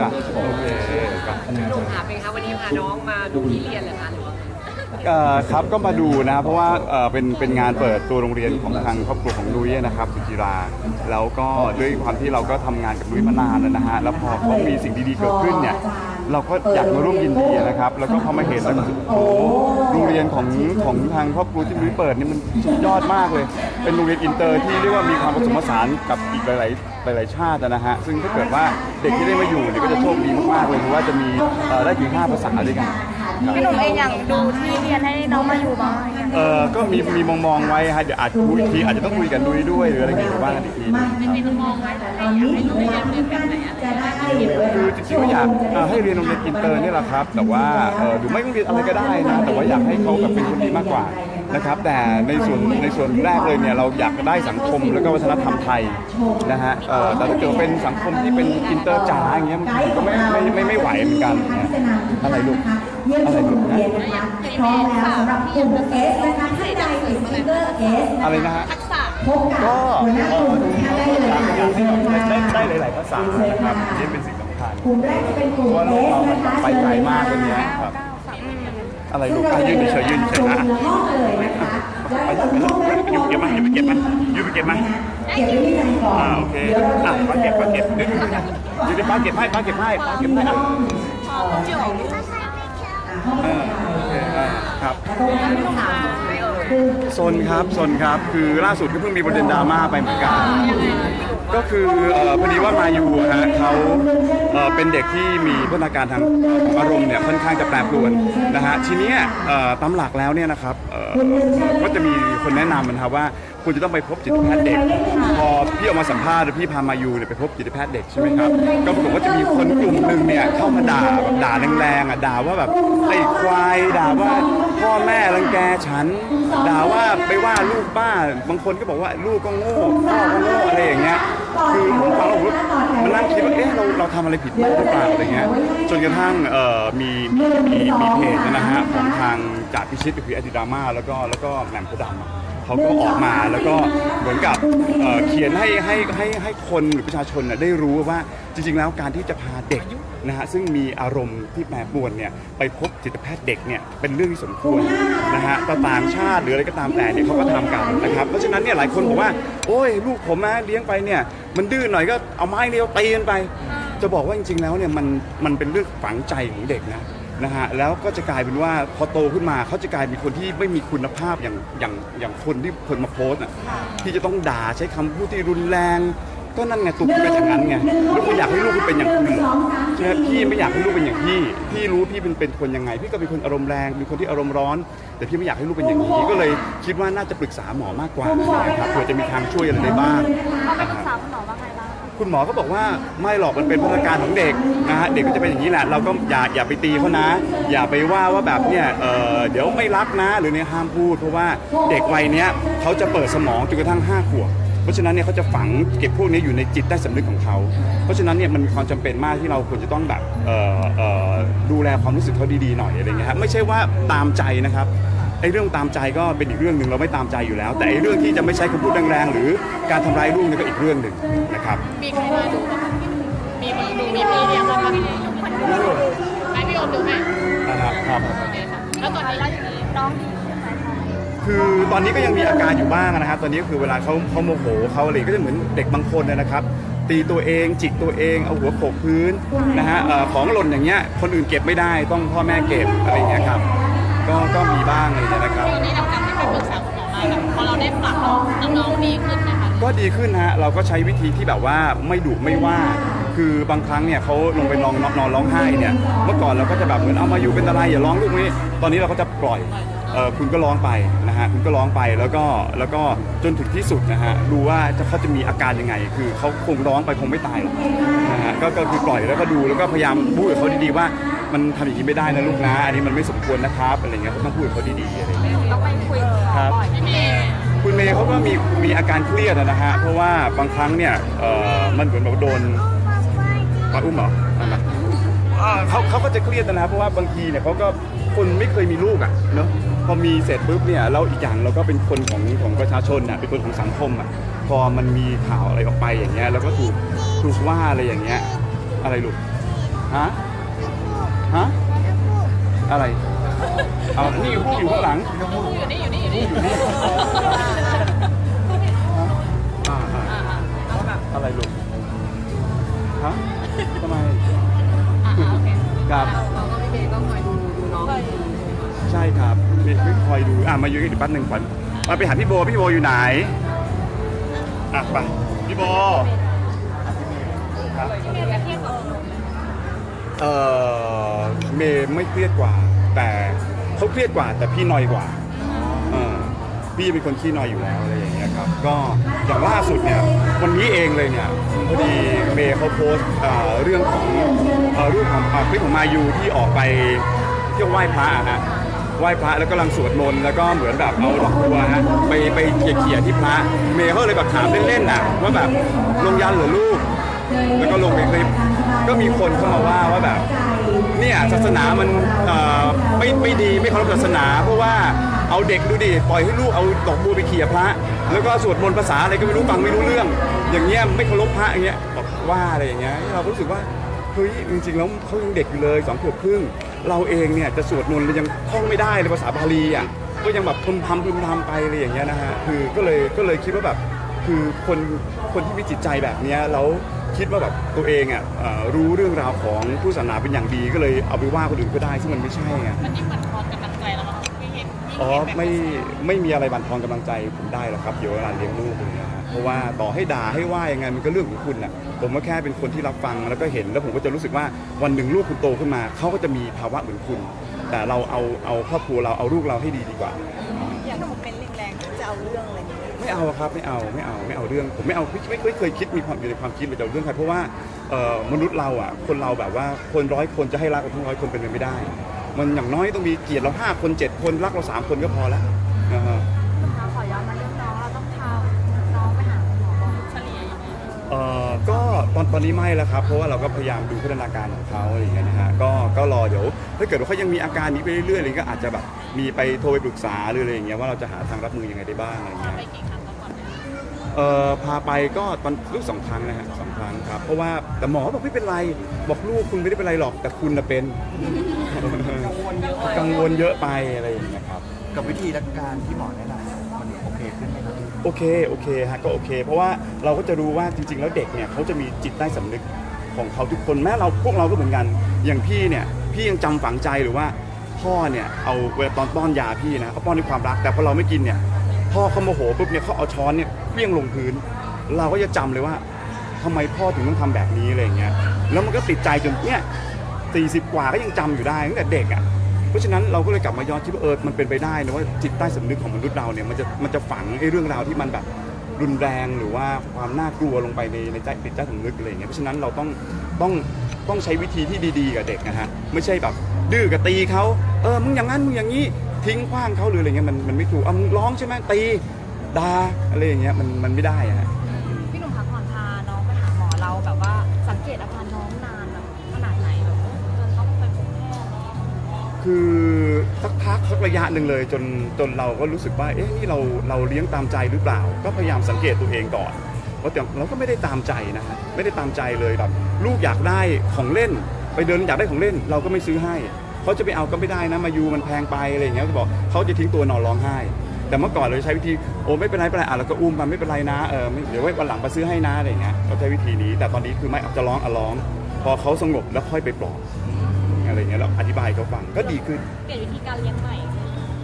จ้ะโอเคครับหนุ่มหาเป็นคะวันนี้พาน้องมาดูที่เรียนเหรอคะหรือว่าเอ่อครับก็มาดูนะเพราะว่าเอ่อเป็นเป็นงานเปิดตัวโรงเรียนของทางครอบครัวของนุ้ยนะครับสุจิราแล้วก็ด้วยความที่เราก็ทำงานกับนุ้ยมานานแล้วนะฮะแล้วพอเขามีสิ่งดีๆเกิดขึ้นเนี่ยเราก็อยากมาร่วมยินดีนะครับ แล้วก็พอมาเห็นแล้วรู้สึกโอ้โห ของของทางครอบครัวที่มิเปิดนี่มันสุดยอดมากเลย เป็นโรงเรียนอินเตอร์ที่เรียกว่ามีความผสมผสานกับอีกหลาย ๆ หลาย ๆ ชาตินะฮะซึ่งถ้าเกิดว่าเด็กที่ได้มาอยู่เนี่ยก็จะโชคดีมากๆเลยเพราะว่าจะมีได้ถึง5ภาษาด้วยกัน พี่หนุ่มเองอยากดูที่เรียนให้น้องมาอยู่บ้างไหมเออก็มีมีมองมองๆไว้ฮะเดี๋ยวอาจจะคุยอีกทีอาจจะต้องคุยกันดุยด้วยหรืออะไรอย่างเงี้ยบ้างกันอีกทีนึงครับคือจริงๆก็อยากเอ่อให้เรียนโรงเรียนอินเตอร์นี่แหละครับ แต่ว่าเออหรือไม่ต้องเรียนอะไรก็ได้นะแต่ว่าอยากให้เขาแบบเป็นคนดีมากกว่า นะครับ แต่ในส่วนในส่วนแรกเลยเนี่ยเราอยากได้สังคมแล้วก็วัฒนธรรมไทยนะฮะเออแต่ถ้าเกิดเป็นสังคมที่เป็นอินเตอร์จ๋าอย่างเงี้ยมันก็ไม่ไม่ไม่ไม่ไหวเหมือนกันนะอะไรลูกอะไรลูกนะพร้อมแล้วสำหรับกลุ่ม S นะคะท่านใดติดสติ๊กเกอร์ S อะไรนะฮะทักษะพบกับก็หัวหน้ากลุ่มท่านได้เลยค่ะอยากให้เชิญเราค่ะได้ได้หลายๆภาษานะครับนี่เป็นสิ่งสำคัญกลุ่มแรกจะเป็นกลุ่มเพราะว่าเรา S เรานะคะไปไกลมากวันนี้ครับ อะไรลูกอะยืนเฉยๆยืนเฉยๆนะละห้องเลยนะคะแล้วไปในห้องแรกอยู่เก็บมาอยู่ไปเก็บมาอยู่ไปเก็บมาเก็บไว้ที่กันก่อนอ่าโอเคเดี๋ยวเราอะจะป้าเก็บป้าเก็บเดี๋ยวอยู่ในป้าเก็บให้ป้าเก็บให้ป้าเก็บให้อะห้องเออโอเคอะครับ ตรงนั้นค่ะคือซนครับซนครับ คือล่าสุดก็เพิ่งมีประเด็นดราม่าไปเหมือนกัน ก็คือเอ่อพอดีว่ามายูฮะเขาเอ่อเป็นเด็กที่มีพัฒนาการทางอารมณ์เนี่ยค่อนข้างจะแปรปรวนนะฮะทีเนี้ยเอ่อตามหลักแล้วเนี่ยนะครับเอ่อก็จะมีคนแนะนำมันครับว่า คุณจะต้องไปพบจิตแพทย์เด็ก พอพี่ออกมาสัมภาษณ์หรือพี่พามายูเนี่ยไปพบจิตแพทย์เด็กใช่ไหมครับ ก็ปรากฏว่าจะมีคนกลุ่มหนึ่งเนี่ยเข้ามาด่าแบบด่าแรงๆอะด่าว่าแบบไอ้ควายด่าว่าพ่อแม่รังแกฉัน ด่าว่าไปว่าลูกป้า บางคนก็บอกว่าลูกก็โง่พ่อก็โง่อะไรอย่างเงี้ย คือผมฟังแล้วผมก็มานั่งคิดว่าเอ๊ะเราเราทำอะไรผิดหรือเปล่าอะไรเงี้ยจนกระทั่งเอ่อมีมีมีมีเพจนะฮะของทางจ่าพิชิตก็คือแอดิดราม่าแล้วก็แล้วก็แหม่มโพธิ์ดำอะเขาก็ออกมาแล้วก็เหมือนกับเอ่อเขียนให้ให้ให้ให้คนหรือประชาชนน่ะได้รู้ว่าจริง ๆ แล้วการที่จะพาเด็กนะฮะซึ่งมีอารมณ์ที่แปรปรวนเนี่ยไปพบจิตแพทย์เด็กเนี่ยเป็นเรื่องที่สมควรนะฮะแต่ต่างชาติหรืออะไรก็ตามแต่เนี่ยเขาก็ทำกันนะครับเพราะฉะนั้นเนี่ยหลายคนบอกว่า โอ้ยลูกผมนะเลี้ยงไปเนี่ย มันดื้อหน่อยก็เอาไม้เรียวตีกันไป จะบอกว่าจริงๆแล้วเนี่ยมันมันเป็นเรื่องฝังใจของเด็กนะนะฮะแล้วก็จะกลายเป็นว่าพอโตขึ้นมาเขาจะกลายเป็นคนที่ไม่มีคุณภาพอย่างอย่างอย่างคนที่คนมาโพสต์อะที่จะต้องด่าใช้คำพูดที่รุนแรง ก็นั่นไงตัวคุณเป็นอย่างนั้นไงแล้วคุณอยากให้ลูกคุณเป็นอย่างคุณเหรอใช่ไหมพี่ไม่อยากให้ลูกเป็นอย่างพี่ พี่รู้พี่เป็นเป็นคนยังไง พี่ก็เป็นคนอารมณ์แรงเป็นคนที่อารมณ์ร้อน แต่พี่ไม่อยากให้ลูกเป็นอย่างนี้ ก็เลยคิดว่าน่าจะปรึกษาหมอมากกว่านะครับเผื่อจะมีทางช่วยอะไรได้บ้างเราไปปรึกษาคุณหมอว่าไงบ้างคะคุณหมอก็บอกว่าไม่หรอกมันเป็นพัฒนาการของเด็กนะฮะเด็กก็จะเป็นอย่างนี้แหละเราก็อย่าอย่าไปตีเขานะ อย่าไปว่าว่าแบบเนี่ยเออเดี๋ยวไม่รักนะ หรือเนี่ยห้ามพูดเพราะว่าเด็กวัยเนี้ยเขาจะเปิดสมองจนกระทั่ง5ขวบ เพราะฉะนั้นเนี่ยเขาจะฝังเก็บพวกนี้อยู่ในจิตใต้สำนึกของเขา เพราะฉะนั้นเนี่ยมันมีความจำเป็นมากที่เราควรจะต้องแบบเอ่อเอ่อดูแลความรู้สึกเขาดีๆหน่อยอะไรเงี้ยครับไม่ใช่ว่าตามใจนะครับไอ้เรื่องตามใจก็เป็นอีกเรื่องหนึ่งเราไม่ตามใจอยู่แล้ว แต่ไอ้เรื่องที่จะไม่ใช้คำพูดแรงๆหรือการทำร้ายลูกเนี่ยก็อีกเรื่องหนึ่งนะครับมีใครมาดูบ้างคะมีมีดูมีพี่เลี้ยงบ้างคะให้พี่โอมดูไหมนะครับครับ โอเคค่ะแล้วตอนนี้ร้องนี้น้องดี คะคือตอนนี้ก็ยังมีอาการอยู่บ้างนะครับ ตอนนี้ก็คือเวลาเขาเขาโมโหเขาอะไรก็จะเหมือนเด็กบางคนเนยนะครับ ตีตัวเองจิกตัวเองเอาหัวโขกพื้นนะฮะเอ่อของหล่นอย่างเงี้ยคนอื่นเก็บไม่ได้ต้องพ่อแม่เก็บอะไรอย่างเงี้ยครับก็ก็มีบ้างอะไรอย่างเงี้ยนะครับตอนนี้หลังจากที่ไปปรึกษาคุณหมอมาแบบพอเราได้ปรับน้องน้องๆดีขึ้นไหมคะก็ดีขึ้นฮะเราก็ใช้วิธีที่แบบว่าไม่ดุไม่ว่าคือบางครั้งเนี่ยเขาลงไปนอนนอนร้องไห้เนี่ยเมื่อก่อนเราก็จะแบบเหมือนเอามาอยู่เป็นอะไรอย่าร้องลูกนี้ ตอนนี้เราก็จะปล่อย เออคุณก็ร้องไปนะฮะคุณก็ร้องไปแล้วก็แล้วก็จนถึงที่สุดนะฮะดูว่าจะเขาจะมีอาการยังไง คือเขาคงร้องไปคงไม่ตายหรอกนะฮะก็ก็คือปล่อยแล้วก็ดูแล้วก็พยายามพูดกับเขาดีๆว่ามันทำอย่างนี้ไม่ได้นะลูกนะอันนี้มันไม่สมควรนะครับอะไรเงี้ยก็ต้องพูดกับเขาดีๆอะไรเงี้ยต้องไปคุยกับหมอบ่อยพี่เมย์คุณเมย์เขาก็มีมีอาการเครียดอะนะฮะเพราะว่าบางครั้งเนี่ยเอ่อมันเหมือนแบบโดนมาอุ้มเหรอนั่นนะอ่าเขาเขาก็จะเครียดนะเพราะว่าบางทีเนี่ยเขาก็คนไม่เคยมีลูกอะเนอะ พอมีเสร็จปุ๊บเนี่ยเราอีกอย่างเราก็เป็นคนของของประชาชนอะเป็นคนของสังคมอะพอมันมีข่าวอะไรออกไปอย่างเงี้ยแล้วก็ถูกถูกว่าอะไรอย่างเงี้ยอะไรลูกฮะฮะอะไรเอานี่พูดอยู่ข้างหลังอยู่นี่อยู่นี่อยู่นี่อ่าอ่อะไรลูกฮะทำไมครับเราก็พี่เบย์ก็คอยดูดูน้องใช่ครับ ไม่คอยดูอะมาอยู่กันอีกแป๊บหนึ่งก่อนมาไปหาพี่โบพี่โบอยู่ไหนอะไปพี่โบครับเออเมย์ไม่เครียดกว่า แต่เขาเครียดกว่า แต่พี่น้อยกว่าเออพี่เป็นคนขี้น้อยอยู่แล้วอะไรอย่างเงี้ยครับ ก็อย่างล่าสุดเนี่ยวันนี้เองเลยเนี่ยพอดีเมย์เขาโพสต์เอ่อเรื่องของอ่อรูปของอ่าคลิปของมายูที่ออกไปเที่ยวไหว้พระอะฮะ ไหว้พระแล้วกำลังสวดมนต์แล้วก็เหมือนแบบเอาดอกบัวฮะไปไปเขี่ยๆที่พระเมย์เขาเลยแบบถามเล่นๆน่ะว่าแบบลงยันเหรือลูก แล้วก็ลงไปคลิปก็มีคนเข้ามาว่าว่าแบบเนี่ยศาสนามันเอ่อไม่ไม่ดีไม่เคารพศาสนา เพราะว่าเอาเด็กดูดิปล่อยให้ลูกเอาดอกบัวไปเขี่ยพระ แล้วก็สวดมนต์ภาษาอะไรก็ไม่รู้ฟังไม่รู้เรื่อง อย่างเงี้ยไม่เคารพพระอย่างเงี้ยบอกว่าอะไรอย่างเงี้ยเราก็รู้สึกว่าเฮ้ยจริงๆแล้วเขายังเด็กอยู่เลยสองขวบครึ่ง เราเองเนี่ยจะสวดมนต์เรายังท่องไม่ได้เลยภาษาบาลีอะก็ยังแบบพึมพำพึมพำไปอะไรอย่างเงี้ยนะฮะคือก็เลยก็เลยคิดว่าแบบคือคนคนที่มีจิตใจแบบเนี้ยแล้วคิดว่าแบบตัวเองอะเอ่อรู้เรื่องราวของผู้ศาสนาเป็นอย่างดีก็เลยเอาไปว่าคนอื่นก็ได้ซึ่งมันไม่ใช่ไง มันยิ่งบั่นทอนกำลังใจเรามั้งไม่เห็นยิ่งอ๋อเห็นแบบไม่ไม่มีอะไรบั่นทอนกำลังใจผมได้หรอกครับเดี๋ยวเวลาเลี้ยงลูกอะไรเงี้ยฮะ เพราะว่าต่อให้ด่าให้ว่ายังไงมันก็เรื่องของคุณน่ะผมก็แค่เป็นคนที่รับฟังแล้วก็เห็น แล้วผมก็จะรู้สึกว่าวันหนึ่งลูกคุณโตขึ้นมาเขาก็จะมีภาวะเหมือนคุณ แต่เราเอาเอาครอบครัวเราเอาลูกเราให้ดีดีกว่า อย่างหนูเป็นแรงๆจะเอาเรื่องอะไรนี้ไม่เอาครับไม่เอาไม่เอาไม่เอาเรื่องผมไม่เอาไม่ไม่ไม่เคยคิดมีความอยู่ในความคิดว่าจะเอาเรื่องใครเพราะว่าเอ่อมนุษย์เราอะคนเราแบบว่าคนร้อยคนจะให้รักเราทั้งร้อยคนเป็นไปไม่ได้ มันอย่างน้อยต้องมีเกลียรติเราห้าคนเจ็ดคนรักเราสามคนก็พอแล้ว เอ่อก็ตอนตอนนี้ไม่แล้วครับ เพราะว่าเราก็พยายามดูพัฒนาการของเขาอะไรอย่างเงี้ยนะฮะก็ก็รอเดี๋ยวถ้าเกิดว่าเขายังมีอาการนี้ไปเรื่อยๆอะไรก็อาจจะแบบมีไปโทรไปปรึกษาหรืออะไรอย่างเงี้ยว่าเราจะหาทางรับมือยังไงได้บ้างอะไรอย่างพาเงี้ยไปกี่ครั้งแล้วก่อนหน้านี้เอ่อพาไปก็ตอนลูกสองครั้งนะฮะสองครั้งครับ เพราะว่าแต่หมอบอกไม่เป็นไรบอกลูกคุณไม่ได้เป็นไรหรอกแต่คุณน่ะเป็น กังวลเยอะไปอะไรอย่างเงี้ยครับ กับวิธีรักการที่หมอแนะนำมันโอเคขึ้นไหมครับ โอเคโอเคฮะก็โอเค เพราะว่าเราก็จะรู้ว่าจริง ๆ แล้วเด็กเนี่ยเขาจะมีจิตใต้สำนึกของเขาทุกคนแม้เราพวกเราก็เหมือนกัน อย่างพี่เนี่ยพี่ยังจำฝังใจหรือว่าพ่อเนี่ยเอาเวลาตอนป้อนยาพี่นะเขาป้อนด้วยความรัก แต่พอเราไม่กินเนี่ยพ่อเขาโมโหปุ๊บเนี่ยเขาเอาช้อนเนี่ยเพี้ยงลงพื้น เราก็จะจำเลยว่าทำไมพ่อถึงต้องทำแบบนี้อะไรอย่างเงี้ยแล้วมันก็ติดใจจนเนี่ยสี่สิบกว่าก็ยังจำอยู่ได้ตั้งแต่เด็กอะ เพราะฉะนั้นเราก็เลยกลับมาย้อนคิดว่าเออมันเป็นไปได้นะว่าจิตใต้สำนึกของมนุษย์เราเนี่ยมันจะมันจะฝังไอ้เรื่องราวที่มันแบบรุนแรงหรือว่าความน่ากลัวลงไปในในใจจิตใต้สำนึกอะไรอย่างเงี้ยเพราะฉะนั้นเราต้องต้องต้องใช้วิธีที่ดีๆกับเด็กนะฮะไม่ใช่แบบ ดื้อกับตีเขาเออมึงอย่างนั้นมึงอย่างนี้ทิ้งขว้างเขาหรืออะไรเงี้ยมันมันไม่ถูกเอามึงร้องใช่ไหมตีด่าอะไรอย่างเงี้ยมันมันไม่ได้อะฮะพี่หนุ่มคะก่อนพาน้องไปหาหมอเราแบบว่าสังเกตอาการน้องนาน คือสักพักสักระยะหนึ่งเลยจนจนเราก็รู้สึกว่าเอ๊ะนี่เราเราเลี้ยงตามใจหรือเปล่า ก็พยายามสังเกตตัวเองก่อนว่าแต่เราก็ไม่ได้ตามใจนะฮะไม่ได้ตามใจเลยแบบลูกอยากได้ของเล่น ไปเดินอยากได้ของเล่น เราก็ไม่ซื้อให้เขาจะไปเอาก็ไม่ได้นะมายูมันแพงไปอะไรอย่างเงี้ยก็บอกเขาจะทิ้งตัวนอนร้องไห้ แต่เมื่อก่อนเราใช้วิธีโอ้ไม่เป็นไรไม่เป็นไรอะเราก็อุ้มมันไม่เป็นไรนะเออเดี๋ยวไว้วันหลังมาซื้อให้นะอะไรอย่างเงี้ยเราใช้วิธีนี้ แต่ตอนนี้คือไม่เอาจะร้องอะร้อง พอเขาสงบแล้วค่อยไปปลอบอยางเงี้ยแล้วอธิบายให้เขาฟังก็ดีขึ้น เปลี่ยนวิธีการเลี้ยงใหม่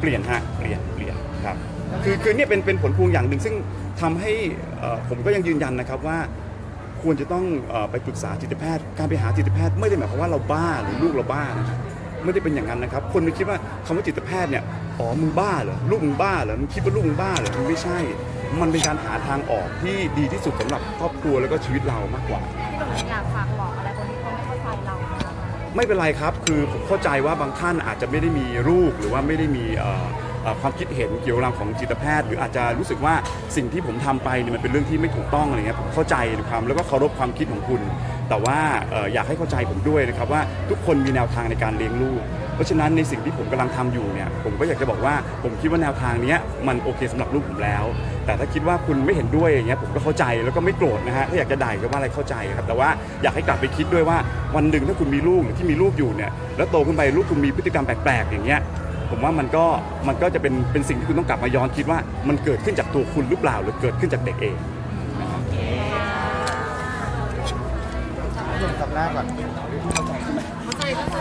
เปลี่ยนฮะเปลี่ยนเปลี่ยนครับคือคือเนี่ยเป็นเป็นผลพวงอย่างหนึ่งซึ่งทำให้เอ่อผมก็ยังยืนยันนะครับว่า ควรจะต้องเอ่อไปปรึกษาจิตแพทย์ การไปหาจิตแพทย์ไม่ได้หมายความว่าเราบ้าหรือลูกเราบ้านะไม่ได้เป็นอย่างนั้นนะครับ คนไปคิดว่าคำว่าจิตแพทย์เนี่ยอ๋อมึงบ้าเหรอลูกมึงบ้าเหรอมึงคิดว่าลูกมึงบ้าเหรอมันไม่ใช่ มันเป็นการหาทางออกที่ดีที่สุดสำหรับครอบครัวแล้วก็ชีวิตเรามากกว่า พี่หนุ่มอยากฝากบอกอะไรคนที่ ไม่เป็นไรครับ คือผมเข้าใจว่าบางท่านอาจจะไม่ได้มีลูกหรือว่าไม่ได้มีความคิดเห็นเกี่ยวกับของจิตแพทย์ หรืออาจจะรู้สึกว่าสิ่งที่ผมทำไปเนี่ยมันเป็นเรื่องที่ไม่ถูกต้องอะไรเงี้ยผมเข้าใจความแล้วก็เคารพความคิดของคุณ แต่ว่าอยากให้เข้าใจผมด้วยนะครับว่าทุกคนมีแนวทางในการเลี้ยงลูก ราะฉะนั้นในสิ่งที่ผมกำลังทำอยู่เนี่ยผมก็อยากจะบอกว่าผมคิดว่าแนวทางเนี้ยมันโอเคสำหรับลูกผมแล้ว แต่ถ้าคิดว่าคุณไม่เห็นด้วยอย่างเงี้ยผมก็เข้าใจแล้วก็ไม่โกรธนะฮะถ้าอยากจะด่าก็ว่าอะไรเข้าใจครับแต่ว่าอยากให้กลับไปคิดด้วยว่าวันหนึ่งถ้าคุณมีลูกหรือที่มีลูกอยู่เนี่ยแล้วโตขึ้นไปลูกคุณมีพฤติกรรมแปลกๆอย่างเงี้ยผมว่ามันก็มันก็จะเป็นเป็นสิ่งที่คุณต้องกลับมาย้อนคิดว่ามันเกิดขึ้นจากตัวคุณหรือเปล่าหรือเกิดขึ้นจากเด็กเองหนุ่มสับหน้าก่อน เข้าใจเข้าใจ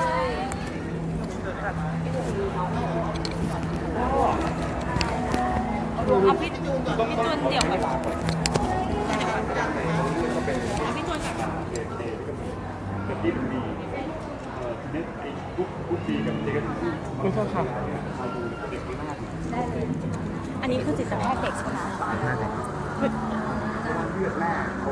เอาพี่จูนพี่จุนเดี๋ยวกับเอาพี่จุนกับกับที่มันดีเอ่อทีนี้ไอ้กุ๊กกุ๊กดีกับเด็กก็คือคุณพ่อค่ะเด็กมากอันนี้คือจิตแพทย์เด็กใช่ไหมเลือดแม่เขา